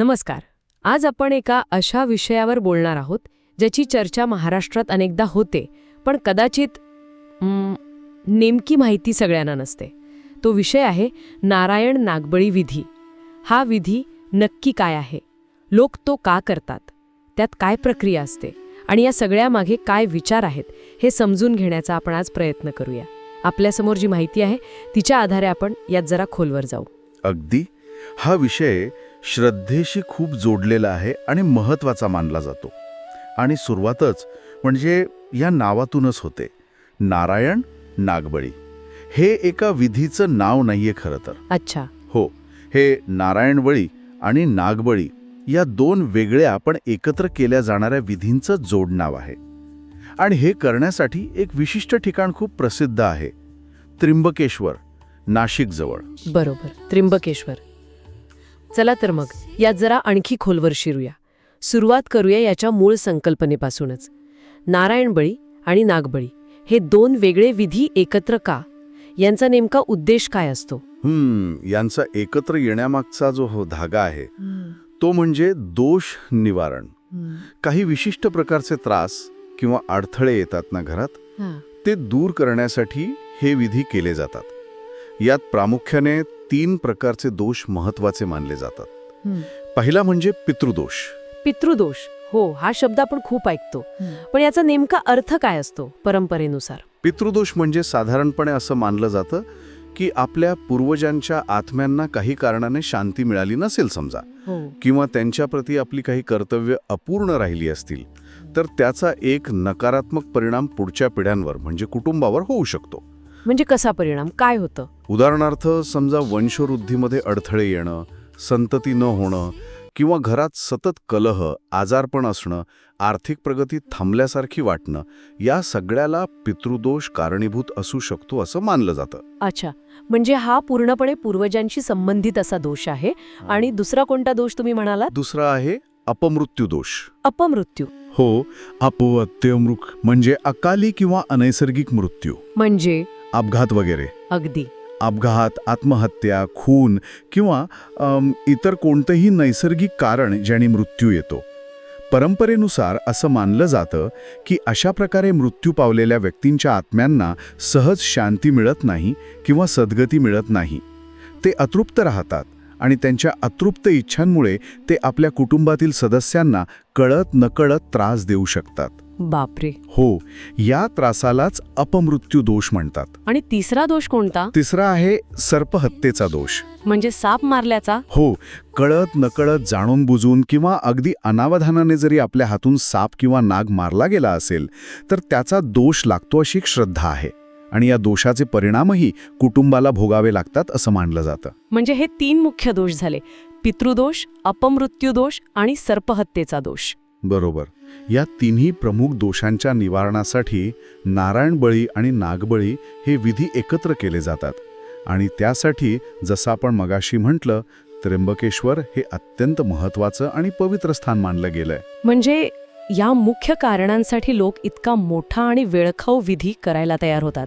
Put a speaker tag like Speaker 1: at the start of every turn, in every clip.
Speaker 1: नमस्कार. आज आपण एका अशा विषयावर बोलणार आहोत ज्याची चर्चा महाराष्ट्रात अनेकदा होते पण कदाचित नेमकी माहिती सगळ्यांना नसते. तो विषय आहे नारायण नागबळी विधी. हा विधी नक्की काय आहे? लोक तो का करतात? त्यात काय प्रक्रिया असते? आणि या सगळ्यामागे काय विचार आहेत हे समजून घेण्याचा आपण आज प्रयत्न करूया. आपल्यासमोर जी माहिती आहे तिच्या आधारे आपण यात जरा खोलवर जाऊ.
Speaker 2: अगदी. हा विषय श्रद्धेशी खूप जोडलेला आहे आणि महत्त्वाचा मानला जातो. आणि सुरुवातच म्हणजे या नावातूनच होते. नारायण नागबळी. हे एका विधीचं नाव नाहीये खरं तर.
Speaker 1: अच्छा.
Speaker 2: हो हे नारायणबळी आणि नागबळी या दोन वेगळ्या पण एकत्र केल्या जाणाऱ्या विधींचं जोडनाव आहे. आणि हे करण्यासाठी एक विशिष्ट ठिकाण खूप प्रसिद्ध आहे. त्र्यंबकेश्वर नाशिकजवळ.
Speaker 1: बरोबर. त्र्यंबकेश्वर. चला तर मग यात जरा आणखी खोलवर शिरूया. सुरुवात करूया याच्या मूळ संकल्पनेपासूनच. नारायणबळी आणि नागबळी हे दोन वेगळे विधी एकत्र का? यांचा नेमका उद्देश काय असतो?
Speaker 2: हम्म यांचा एकत्र येण्यामागचा जो हो धागा आहे तो म्हणजे दोष निवारण. काही विशिष्ट प्रकारचे त्रास किंवा अडथळे येतात ना घरात ते दूर करण्यासाठी हे विधी केले जातात. यात प्रामुख्याने तीन प्रकारचे दोष महत्त्वाचे मानले जातात. पहिला म्हणजे पितृदोष.
Speaker 1: पितृदोष. हो हा शब्द आपण खूप ऐकतो. पण याचा नेमका अर्थ काय असतो परंपरेनुसार?
Speaker 2: पितृदोष म्हणजे साधारणपणे असं मानलं जातं की आपल्या पूर्वजांच्या आत्म्यांना काही कारणाने शांती मिळाली नसेल समजा.
Speaker 1: हो.
Speaker 2: किंवा त्यांच्याप्रती आपली काही कर्तव्य अपूर्ण राहिली असतील तर त्याचा एक नकारात्मक परिणाम पुढच्या पिढ्यांवर म्हणजे कुटुंबावर होऊ शकतो.
Speaker 1: म्हणजे कसा परिणाम? काय होतं?
Speaker 2: उदाहरणार्थ समजा वंशवृद्धीमध्ये अडथळे येणं संतती न होणं किंवा घरात सतत कलह आजारपण असणं आर्थिक प्रगती थांबल्यासारखी वाटणं या सगळ्याला पितृदोष कारणीभूत असू शकतो असं मानलं जातं.
Speaker 1: अच्छा. म्हणजे हा पूर्णपणे पूर्वजांशी संबंधित असा दोष आहे आणि दुसरा कोणता दोष तुम्ही म्हणालात?
Speaker 2: दुसरा आहे अपमृत्यू दोष
Speaker 1: अपमृत्यू.
Speaker 2: हो अपत्यमृक म्हणजे अकाली किंवा अनैसर्गिक मृत्यू.
Speaker 1: म्हणजे?
Speaker 2: अपघात वगैरे.
Speaker 1: अगदी.
Speaker 2: अपघात आत्महत्या खून किंवा इतर कोणतंही नैसर्गिक कारण ज्याने मृत्यू येतो. परंपरेनुसार असं मानलं जातं की अशा प्रकारे मृत्यू पावलेल्या व्यक्तींच्या आत्म्यांना सहज शांती मिळत नाही किंवा सद्गती मिळत नाही. ते अतृप्त राहतात आणि त्यांच्या अतृप्त इच्छांमुळे ते आपल्या कुटुंबातील सदस्यांना कळत नकळत त्रास देऊ शकतात.
Speaker 1: बापरे.
Speaker 2: हो या त्रासालाच अपमृत्यू दोष म्हणतात.
Speaker 1: आणि तिसरा दोष कोणता?
Speaker 2: तिसरा आहे सर्पहत्येचा दोष.
Speaker 1: म्हणजे साप मारल्याचा?
Speaker 2: हो कळत नकळत जाणून बुजून किंवा अगदी अनावधानाने जरी आपल्या हातून साप किंवा नाग मारला गेला असेल तर त्याचा दोष लागतो अशी श्रद्धा आहे. आणि या दोषाचे परिणामही कुटुंबाला भोगावे लागतात असं मानलं जातं.
Speaker 1: म्हणजे हे तीन मुख्य दोष झाले. पितृदोष अपमृत्यू दोष आणि सर्पहत्येचा दोष.
Speaker 2: बरोबर. या तिन्ही प्रमुख दोषांच्या निवारणासाठी नारायणबळी आणि नागबळी हे विधी एकत्र केले जातात. आणि त्यासाठी जसं आपण मगाशी म्हटलं त्र्यंबकेश्वर हे अत्यंत महत्वाचं आणि पवित्र स्थान मानलं गेलंय.
Speaker 1: म्हणजे या मुख्य कारणांसाठी लोक इतका मोठा आणि वेळखाऊ विधी करायला तयार होतात.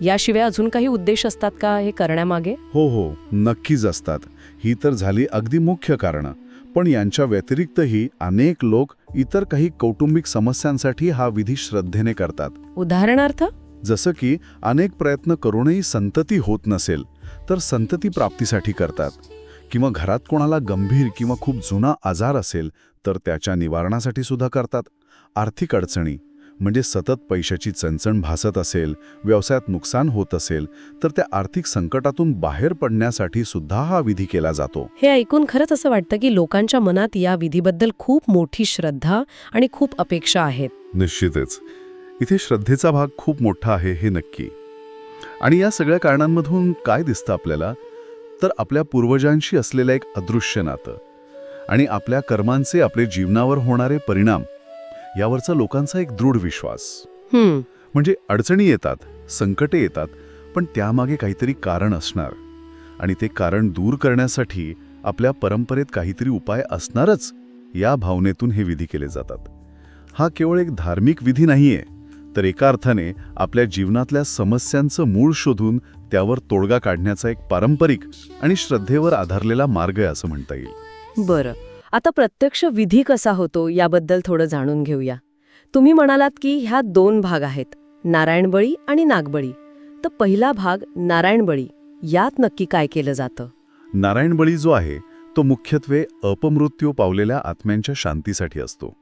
Speaker 1: याशिवाय अजून काही उद्देश असतात का हे करण्यामागे?
Speaker 2: हो हो नक्कीच असतात. ही तर झाली अगदी मुख्य कारणं. पण यांच्या व्यतिरिक्तही अनेक लोक इतर काही कौटुंबिक समस्यांसाठी हा विधी श्रद्धेने करतात.
Speaker 1: उदाहरणार्थ?
Speaker 2: जसं की अनेक प्रयत्न करूनही संतती होत नसेल तर संतती प्राप्तीसाठी करतात. किंवा घरात कोणाला गंभीर किंवा खूप जुना आजार असेल तर त्याच्या निवारणासाठी सुद्धा करतात. आर्थिक अडचणी म्हणजे सतत पैशाची चणचण भासत असेल व्यवसायात नुकसान होत असेल तर त्या आर्थिक संकटातून बाहेर पडण्यासाठी सुद्धा हा विधी केला जातो.
Speaker 1: हे ऐकून खरंच असं वाटतं की लोकांच्या मनात या विधीबद्दल खूप मोठी श्रद्धा आणि खूप अपेक्षा आहेत.
Speaker 2: निश्चितच. इथे श्रद्धेचा भाग खूप मोठा आहे हे नक्की. आणि या सगळ्या कारणांमधून काय दिसतं आपल्याला? तर आपल्या पूर्वजांशी असलेलं एक अदृश्य नातं आणि आपल्या कर्मांचे आपल्या जीवनावर होणारे परिणाम यावरचा लोकांचा एक दृढ विश्वास. म्हणजे अडचणी येतात संकटे येतात पण त्यामागे काहीतरी कारण असणार. आणि ते कारण दूर करण्यासाठी आपल्या परंपरेत काहीतरी उपाय असणारच या भावनेतून हे विधी केले जातात. हा केवळ एक धार्मिक विधी नाहीये तर एका अर्थाने आपल्या जीवनातल्या समस्यांचं मूळ शोधून त्यावर तोडगा काढण्याचा एक पारंपरिक आणि श्रद्धेवर आधारलेला मार्ग आहे असं म्हणता येईल.
Speaker 1: बरं. आता प्रत्यक्ष विधी कसा होतो याबद्दल थोडं जाणून घेऊया. तुम्ही म्हणालात की ह्या दोन भाग आहेत नारायणबळी आणि नागबळी. तर पहिला भाग नारायणबळी यात नक्की काय केलं जातं?
Speaker 2: नारायण बळी जो आहे तो मुख्यत्वे अपमृत्यू पावलेल्या आत्म्यांच्या शांतीसाठी असतो.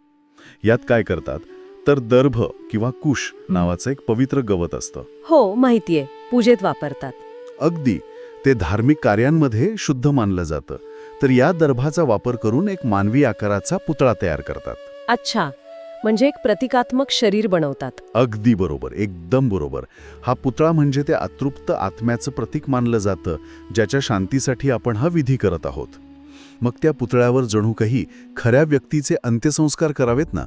Speaker 2: यात काय करतात तर दर्भ किंवा कुश नावाचं एक पवित्र गवत असतं.
Speaker 1: हो माहितीये पूजेत वापरतात.
Speaker 2: अगदी ते धार्मिक कार्यांमध्ये शुद्ध मानलं जातं. तर या दर्भाचा वापर करून एक मानवी आकाराचा पुतळा तयार करतात.
Speaker 1: अच्छा म्हणजे एक प्रतिकात्मक शरीर बनवतात.
Speaker 2: अगदी बरोबर एकदम बरोबर. हा पुतळा म्हणजे त्या अतृप्त आत्म्याचं प्रतीक मानलं जातं ज्याच्या शांतीसाठी आपण हा विधी करत आहोत. मग त्या पुतळ्यावर जणू काही खऱ्या व्यक्तीचे अंत्यसंस्कार करावेत ना?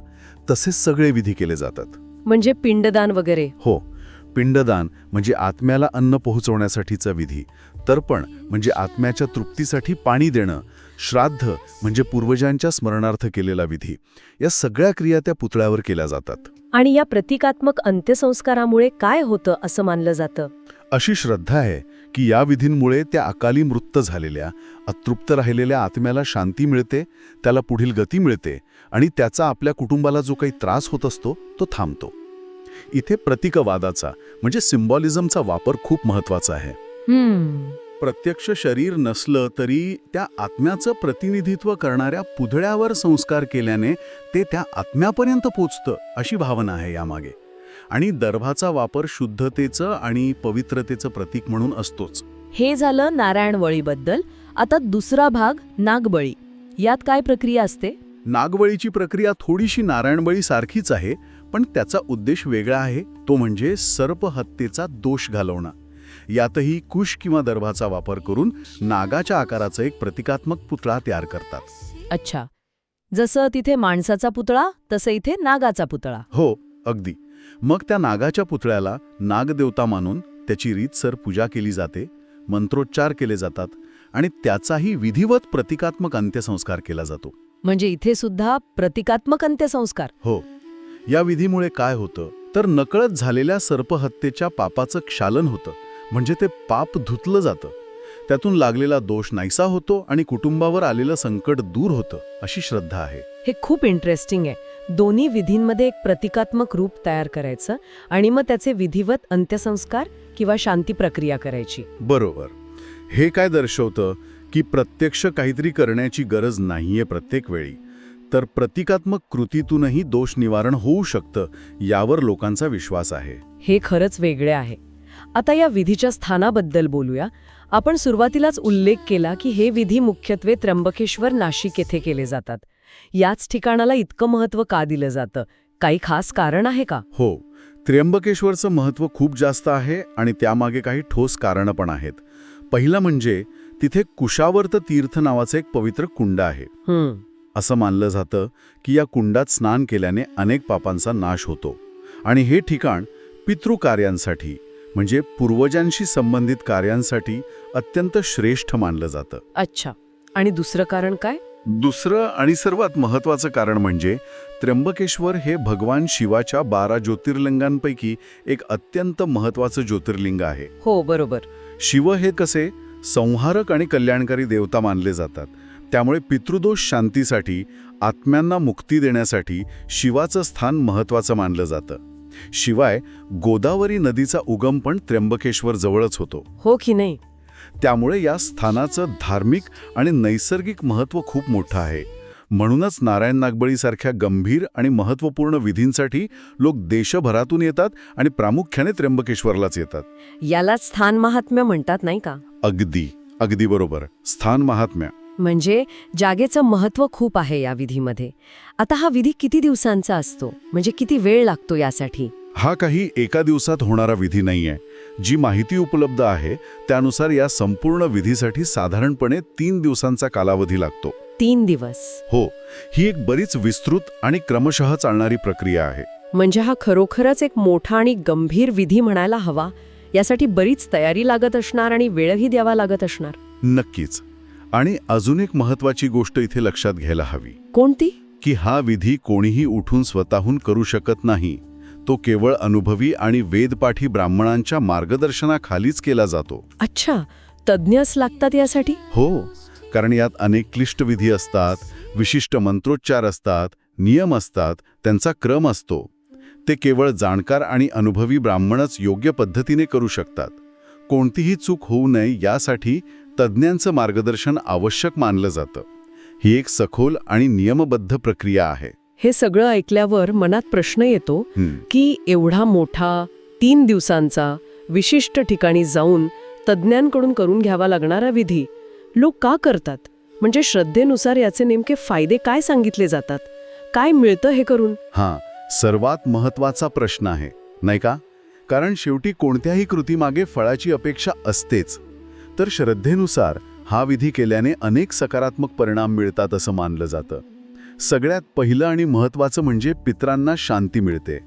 Speaker 2: तसेच सगळे विधी केले जातात.
Speaker 1: म्हणजे पिंडदान वगैरे.
Speaker 2: हो. पिंडदान म्हणजे आत्म्याला अन्न पोहोचवण्यासाठीचा विधी. तर्पण म्हणजे आत्म्याच्या तृप्तीसाठी पाणी देणं. श्राद्ध म्हणजे पूर्वजांच्या स्मरणार्थ केलेला विधी. या सगळ्या क्रिया त्या पुतळ्यावर केल्या जातात.
Speaker 1: आणि या प्रतिकात्मक अंत्यसंस्कारामुळे काय होतं असं मानलं जातं?
Speaker 2: अशी श्रद्धा आहे की या विधींमुळे त्या अकाली मृत झालेल्या अतृप्त राहिलेल्या आत्म्याला शांती मिळते त्याला पुढील गती मिळते आणि त्याचा आपल्या कुटुंबाला जो काही त्रास होत असतो तो थांबतो. इथे प्रतीकवादाचा म्हणजे सिम्बॉलिझमचा वापर खूप महत्त्वाचा आहे. प्रत्यक्ष शरीर नसलं तरी त्या आत्म्याचं प्रतिनिधित्व करणाऱ्या पुतळ्यावर संस्कार केल्याने ते त्या आत्म्यापर्यंत पोचतं अशी भावना आहे यामागे. आणि दर्भाचा वापर शुद्धतेचं आणि पवित्रतेचं प्रतीक म्हणून असतोच.
Speaker 1: हे झालं नारायणवळीबद्दल आता दुसरा भाग नागबळी. यात काय प्रक्रिया असते?
Speaker 2: नागबळीची प्रक्रिया थोडीशी नारायणबळी सारखीच आहे पण त्याचा उद्देश वेगळा आहे तो म्हणजे सर्प हत्येचा दोष घालवणं. यातही कुश किंवा दर्भाचा वापर करून नागाच्या आकाराचं एक प्रतिकात्मक पुतळा तयार करतात.
Speaker 1: अच्छा. जसं तिथे माणसाचा पुतळा तसं इथे नागाचा पुतळा.
Speaker 2: हो अगदी. मग त्या नागाच्या पुतळ्याला नागदेवता मानून त्याची रीतसर पूजा केली जाते मंत्रोच्चार केले जातात आणि त्याचाही विधिवत प्रतिकात्मक अंत्यसंस्कार केला जातो.
Speaker 1: म्हणजे इथे सुद्धा प्रतिकात्मक अंत्यसंस्कार?
Speaker 2: हो. या विधीमुळे काय होतं? तर नकळत झालेल्या सर्पहत्येच्या पापाचं क्षालन होतं. म्हणजे ते पाप धुतलं जातं. त्यातून लागलेला दोष नाहीसा होतो आणि कुटुंबावर आलेलं संकट दूर होतं अशी श्रद्धा आहे.
Speaker 1: हे खूप इंटरेस्टिंग आहे. दोन्ही विधींमध्ये एक प्रतिकात्मक रूप तयार करायचं आणि मग त्याचे विधिवत अंत्यसंस्कार किंवा शांती प्रक्रिया करायची.
Speaker 2: बरोबर. हे काय दर्शवतं की प्रत्यक्ष काहीतरी करण्याची गरज नाहीये प्रत्येक वेळी. तर प्रतिकात्मक कृतीतूनही दोष निवारण होऊ शकतं यावर लोकांचा विश्वास आहे.
Speaker 1: हे खरंच वेगळे आहे. आता या विधीच्या स्थानाबद्दल बोलूया. आपण सुरुवातीलाच उल्लेख केला की हे विधी मुख्यत्वे त्र्यंबकेश्वर नाशिक येथे केले जातात. याच ठिकाणाला इतकं महत्त्व का दिलं जातं? काही खास कारण आहे का?
Speaker 2: हो. त्र्यंबकेश्वरचं महत्त्व खूप जास्त आहे आणि त्यामागे काही ठोस कारणं पण आहेत. पहिलं म्हणजे तिथे कुशावर्त तीर्थ नावाचं एक पवित्र कुंड आहे. असं मानलं जातं की या कुंडात स्नान केल्याने अनेक पापांचा नाश होतो. आणि हे ठिकाण पितृकार्यांसाठी म्हणजे पूर्वजांशी संबंधित कार्यांसाठी अत्यंत श्रेष्ठ मानलं जातं.
Speaker 1: अच्छा. आणि दुसरं कारण काय?
Speaker 2: दुसरं आणि सर्वात महत्त्वाचं कारण म्हणजे त्र्यंबकेश्वर हे भगवान शिवाच्या बारा ज्योतिर्लिंगांपैकी एक अत्यंत महत्त्वाचं ज्योतिर्लिंग आहे.
Speaker 1: हो बरोबर.
Speaker 2: शिव हे कसे संहारक आणि कल्याणकारी देवता मानले जातात. त्यामुळे पितृदोष शांतीसाठी आत्म्यांना मुक्ती देण्यासाठी शिवाचं स्थान महत्त्वाचं मानलं जातं. शिवाय गोदावरी नदीचा उगम पण त्र्यंबकेश्वर जवळच होतो.
Speaker 1: हो की नाही?
Speaker 2: त्यामुळे या स्थानाचं धार्मिक आणि नैसर्गिक महत्त्व खूप मोठं आहे. म्हणूनच नारायण नागबळीसारख्या गंभीर आणि महत्त्वपूर्ण विधींसाठी लोक देशभरातून येतात आणि प्रामुख्याने त्र्यंबकेश्वरलाच येतात.
Speaker 1: यालाच स्थान महात्म्य म्हणतात नाही का?
Speaker 2: अगदी अगदी बरोबर. स्थान महात्म्य.
Speaker 1: म्हणजे जागेचं महत्त्व खूप आहे या विधीमध्ये. आता हा विधी किती दिवसांचा असतो? म्हणजे किती वेळ लागतो यासाठी?
Speaker 2: हा काही एका दिवसात होणारा विधी नाहीये. जी माहिती उपलब्ध आहे त्यानुसार या संपूर्ण विधीसाठी साधारणपणे तीन दिवसांचा कालावधी लागतो.
Speaker 1: तीन दिवस.
Speaker 2: हो ही एक बरीच विस्तृत आणि क्रमशः चालणारी प्रक्रिया आहे.
Speaker 1: म्हणजे हा खरोखरच एक मोठा आणि गंभीर विधी म्हणायला हवा. यासाठी बरीच तयारी लागत असणार आणि वेळही द्यावा लागत असणार.
Speaker 2: नक्कीच. आणि अजून एक महत्वाची गोष्ट इथे लक्षात घ्यायला हवी.
Speaker 1: कोणती?
Speaker 2: की हा विधी कोणीही उठून स्वतःहून करू शकत नाही. तो केवळ अनुभवी आणि वेदपाठी ब्राह्मणांच्या मार्गदर्शनाखालीच केला जातो.
Speaker 1: अच्छा तज्ज्ञच लागतात यासाठी?
Speaker 2: हो कारण यात अनेक क्लिष्ट विधी असतात विशिष्ट मंत्रोच्चार असतात नियम असतात त्यांचा क्रम असतो. ते केवळ जाणकार आणि अनुभवी ब्राह्मणच योग्य पद्धतीने करू शकतात. कोणतीही चूक होऊ नये यासाठी तज्ज्ञांचं मार्गदर्शन आवश्यक मानलं जातं. ही एक सखोल आणि नियमबद्ध प्रक्रिया आहे.
Speaker 1: हे सगळं ऐकल्यावर मनात प्रश्न येतो की एवढा मोठा तीन दिवसांचा विशिष्ट ठिकाणी जाऊन तज्ज्ञांकडून करून घ्यावा लागणारा विधी लोक का करतात? म्हणजे श्रद्धेनुसार याचे नेमके फायदे काय सांगितले जातात? काय मिळतं हे करून?
Speaker 2: हां सर्वात महत्त्वाचा प्रश्न आहे नाही का? कारण शेवटी कोणत्याही कृतीमागे फळाची अपेक्षा असतेच. तर श्रद्धेनुसार हा विधी केल्याने अनेक सकारात्मक परिणाम मिळतात असं मानलं जातं. सगळ्यात पहिलं आणि महत्वाचं म्हणजे पित्रांना शांती मिळते.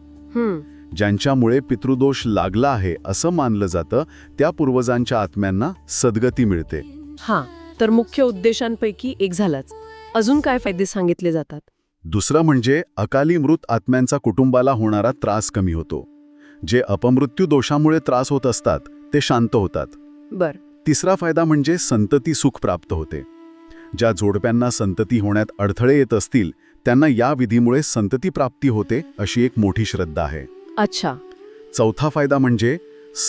Speaker 2: ज्यांच्यामुळे पितृदोष लागला आहे असं मानलं जातं त्या पूर्वजांच्या आत्म्यांना सद्गती मिळते.
Speaker 1: हा तर मुख्य उद्देशांपैकी एक झालाच. अजून काय फायदे सांगितले जातात?
Speaker 2: दुसरं म्हणजे अकाली मृत आत्म्यांचा कुटुंबाला होणारा त्रास कमी होतो. जे अपमृत्यू दोषामुळे त्रास होत असतात ते शांत होतात.
Speaker 1: बर.
Speaker 2: तिसरा फायदा म्हणजे संतती सुख प्राप्त होते. ज्या जोडप्यांना संतती होण्यात अडथळे येत असतील त्यांना या विधीमुळे संतती प्राप्ती होते अशी एक मोठी श्रद्धा आहे.
Speaker 1: अच्छा.
Speaker 2: चौथा फायदा म्हणजे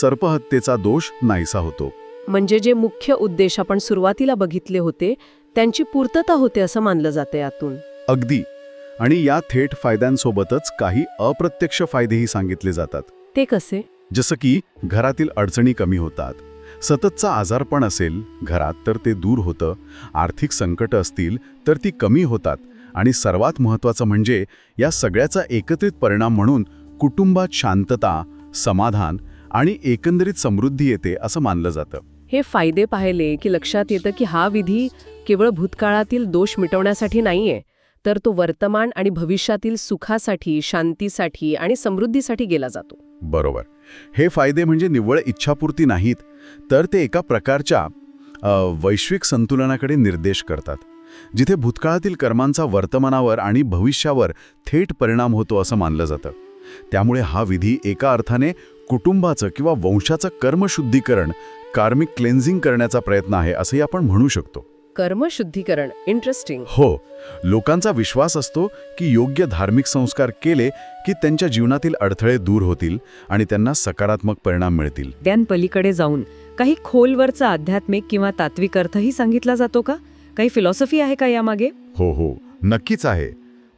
Speaker 2: सर्पहत्येचा दोष नाहीसा होतो.
Speaker 1: म्हणजे जे मुख्य उद्देश आपण सुरुवातीला बघितले होते त्यांची पूर्तता होते असं मानलं जाते यातून.
Speaker 2: अगदी. आणि या थेट फायद्यांसोबतच काही अप्रत्यक्ष फायदेही सांगितले जातात.
Speaker 1: ते कसे?
Speaker 2: जसं की घरातील अडचणी कमी होतात. सततचा आजारपण असेल घरात तर ते दूर होतं आर्थिक संकट असतील तर ती कमी होतात आणि सर्वात महत्त्वाचं म्हणजे या सगळ्याचा एकत्रित परिणाम म्हणून कुटुंबात शांतता समाधान आणि एकंदरीत समृद्धी येते असं मानलं जातं.
Speaker 1: हे फायदे पाहिले की लक्षात येतं की हा विधी केवळ भूतकाळातील दोष मिटवण्यासाठी नाहीये तर तो वर्तमान आणि भविष्यातील सुखासाठी शांतीसाठी आणि समृद्धीसाठी गेला जातो.
Speaker 2: बरोबर. हे फायदे म्हणजे निव्वळ इच्छापूर्ती नाहीत तर ते एका प्रकारच्या वैश्विक संतुलनाकडे निर्देश करतात जिथे भूतकाळातील कर्मांचा वर्तमानावर आणि भविष्यावर थेट परिणाम होतो असं मानलं जातं. त्यामुळे हा विधी एका अर्थाने कुटुंबाचं किंवा वंशाचं कर्मशुद्धीकरण कार्मिक क्लेन्झिंग करण्याचा प्रयत्न आहे असंही आपण म्हणू शकतो.
Speaker 1: कर्मशुद्धीकरण इंटरेस्टिंग
Speaker 2: हो लोकांचा विश्वास असतो की योग्य धार्मिक संस्कार केले की त्यांच्या जीवनातील अडथळे दूर होतील आणि त्यांना सकारात्मक परिणाम मिळतील.
Speaker 3: पलीकडे जाऊन काही खोलवरचा आध्यात्मिक किंवा तात्विक अर्थही सांगितला जातो का? काही फिलॉसॉफी आहे का यामागे?
Speaker 4: हो हो नक्कीच आहे.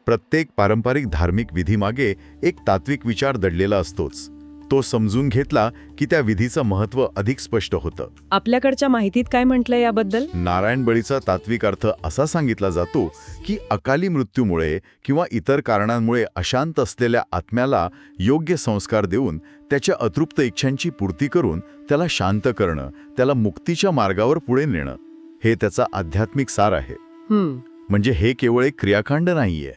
Speaker 4: प्रत्येक पारंपरिक धार्मिक विधीमागे एक तात्विक विचार दडलेला असतोच. तो समजून घेतला की त्या विधीचं महत्त्व अधिक स्पष्ट होतं.
Speaker 3: आपल्याकडच्या माहितीत काय म्हटलंय याबद्दल?
Speaker 4: नारायण बळीचा तात्विक अर्थ असा सांगितला जातो की अकाली मृत्यूमुळे किंवा इतर कारणांमुळे अशांत असलेल्या आत्म्याला योग्य संस्कार देऊन त्याच्या अतृप्त इच्छांची पूर्ती करून त्याला शांत करणं त्याला मुक्तीच्या मार्गावर पुढे नेणं हे त्याचा आध्यात्मिक सार आहे. म्हणजे हे केवळ एक क्रियाकांड नाहीये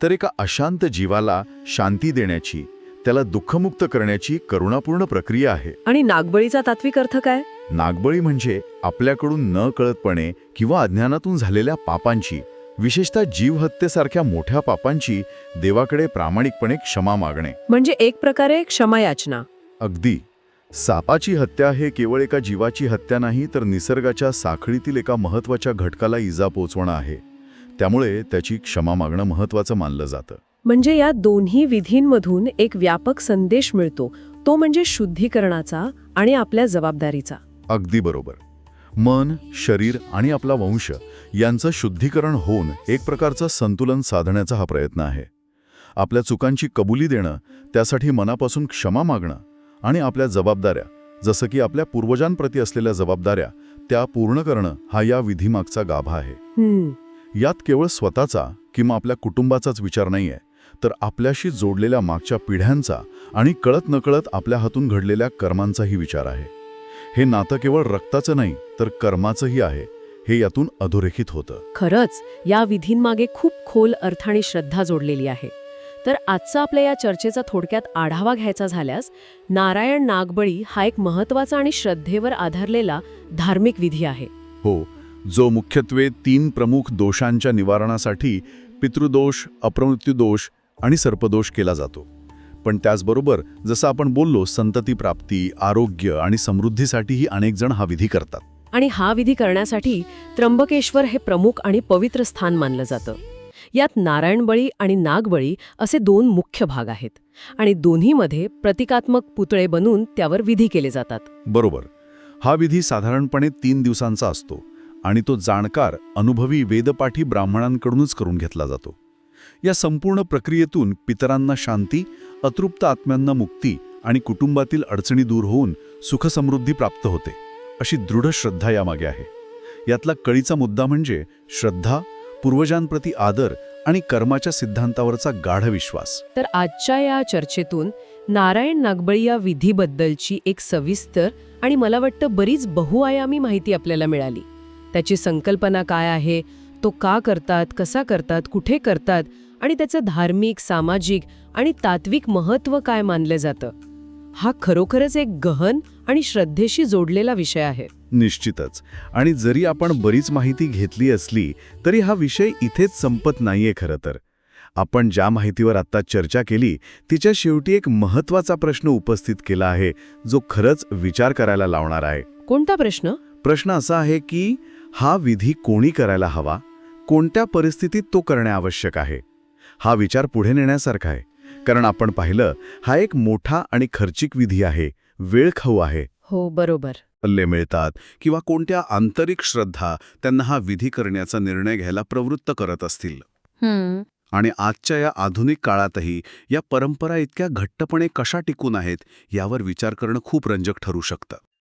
Speaker 4: तर एका अशांत जीवाला शांती देण्याची त्याला दुःखमुक्त करण्याची करुणापूर्ण प्रक्रिया आहे.
Speaker 1: आणि नागबळीचा तात्विक अर्थ काय?
Speaker 4: नागबळी म्हणजे आपल्याकडून न कळतपणे किंवा अज्ञानातून झालेल्या पापांची विशेषतः जीवहत्येसारख्या मोठ्या पापांची देवाकडे प्रामाणिकपणे क्षमा मागणे.
Speaker 1: म्हणजे एक प्रकारे क्षमायाचना.
Speaker 4: अगदी. सापाची हत्या हे केवळ एका जीवाची हत्या नाही तर निसर्गाच्या साखळीतील एका महत्त्वाच्या घटकाला इजा पोचवणं आहे. त्यामुळे त्याची क्षमा मागणं महत्वाचं मानलं जातं.
Speaker 1: म्हणजे या दोन्ही विधींमधून एक व्यापक संदेश मिळतो तो म्हणजे शुद्धीकरणाचा आणि आपल्या जबाबदारीचा.
Speaker 4: अगदी बरोबर. मन शरीर आणि आपला वंश यांचं शुद्धीकरण होऊन एक प्रकारचं संतुलन साधण्याचा हा प्रयत्न आहे. आपल्या चुकांची कबुली देणं त्यासाठी मनापासून क्षमा मागणं आणि आपल्या जबाबदाऱ्या जसं की आपल्या पूर्वजांप्रती असलेल्या जबाबदाऱ्या त्या पूर्ण करणं हा या विधीमागचा गाभा आहे. यात केवळ स्वतःचा किंवा आपल्या कुटुंबाचाच विचार नाहीये तर आपल्याशी जोडलेल्या मागच्या पिढ्यांचा आणि कळत नकळत आपल्या हातून घडलेल्या कर्मांचाही विचार आहे. हे नातं केवळ रक्ताचं नाही तर कर्माचंही आहे हे यातून अधोरेखित होतं.
Speaker 1: खरंच या विधींमागे खूप खोल अर्थ आणि श्रद्धा जोडलेली आहे. तर आजचा आपल्या या चर्चेचा थोडक्यात आढावा घ्यायचा झाल्यास नारायण नागबळी हा एक महत्त्वाचा आणि श्रद्धेवर आधारलेला धार्मिक विधी आहे.
Speaker 2: हो जो मुख्यत्वे तीन प्रमुख दोषांच्या निवारणासाठी पितृदोष अप्रमृत्यूदोष आणि सर्पदोष केला जातो. पण त्याचबरोबर जसं आपण बोललो संतती प्राप्ती आरोग्य आणि समृद्धीसाठीही अनेक जण हा विधी करतात.
Speaker 1: आणि हा विधी करण्यासाठी त्र्यंबकेश्वर हे प्रमुख आणि पवित्र स्थान मानलं जातं. यात नारायणबळी आणि नागबळी असे दोन मुख्य भाग आहेत आणि दोन्हीमध्ये प्रतिकात्मक पुतळे बनवून त्यावर विधी केले जातात.
Speaker 4: बरोबर. हा विधी साधारणपणे तीन दिवसांचा असतो आणि तो जाणकार अनुभवी वेदपाठी ब्राह्मणांकडूनच करून घेतला जातो. या संपूर्ण प्रक्रियेतून पितरांना शांती अतृप्त आत्म्यांना मुक्ती आणि कुटुंबातील अडचणी दूर होऊन सुखसमृद्धी प्राप्त होते अशी दृढ श्रद्धा यामागे आहे. यातला कळीचा मुद्दा म्हणजे श्रद्धा पूर्वजांप्रती आदर आणि कर्माच्या सिद्धांतावरचा गाढ विश्वास.
Speaker 1: तर आजच्या या चर्चेतून नारायण नागबळी या विधीबद्दलची एक सविस्तर आणि मला वाटतं बरीच बहुआयामी माहिती आपल्याला मिळाली. त्याची संकल्पना काय आहे? तो का करतात कसा करतात कुठे करतात आणि त्याचं धार्मिक सामाजिक आणि तात्विक महत्त्व काय मानलं जातं? हा खरोखरच एक गहन आणि श्रद्धेशी जोडलेला विषय आहे.
Speaker 2: निश्चितच. आणि जरी आपण बरीच माहिती घेतली असली तरी हा विषय इथेच संपत नाहीये खरं तर. आपण ज्या माहितीवर आत्ता चर्चा केली तिच्या शेवटी एक महत्त्वाचा प्रश्न उपस्थित केला आहे जो खरंच विचार करायला लावणार आहे.
Speaker 1: कोणता प्रश्न?
Speaker 2: प्रश्न असा आहे की हा विधी कोणी करायला हवा? कोणत्या परिस्थितीत तो करणे आवश्यक आहे? हा विचार पुढे नेण्यासारखा आहे. कारण आपण पाहिलं हा एक मोठा आणि खर्चिक विधी आहे. वेळखाऊ आहे.
Speaker 1: हो बरोबर.
Speaker 2: सल्ले मिळतात किंवा कोणत्या आंतरिक श्रद्धा त्यांना हा विधी करण्याचा निर्णय घ्यायला प्रवृत्त करत असतील. आणि आजच्या या आधुनिक काळातही या परंपरा इतक्या घट्टपणे कशा टिकून आहेत यावर विचार करणं खूप रंजक ठरू शकतं.